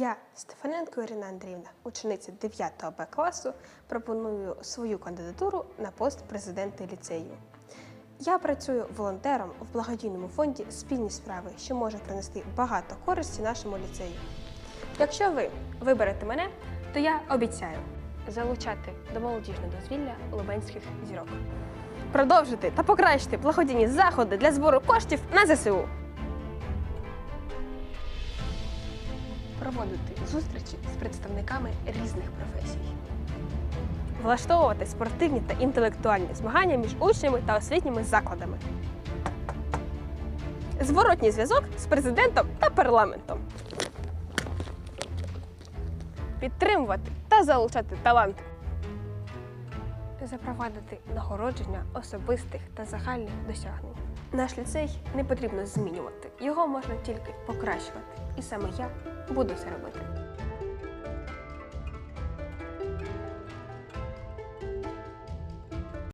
Я, Стефаненко Ірина Андріївна, учениця 9 Б класу, пропоную свою кандидатуру на пост президента ліцею. Я працюю волонтером в благодійному фонді спільні справи, що може принести багато користі нашому ліцею. Якщо ви виберете мене, то я обіцяю залучати до молодіжного дозвілля лубенських зірок. Продовжити та покращити благодійні заходи для збору коштів на ЗСУ. Проводити зустрічі з представниками різних професій. Влаштовувати спортивні та інтелектуальні змагання між учнями та освітніми закладами. Зворотній зв'язок з президентом та парламентом. Підтримувати та залучати таланти. Запровадити нагородження особистих та загальних досягнень. Наш ліцей не потрібно змінювати, його можна тільки покращувати. І саме я буду це робити.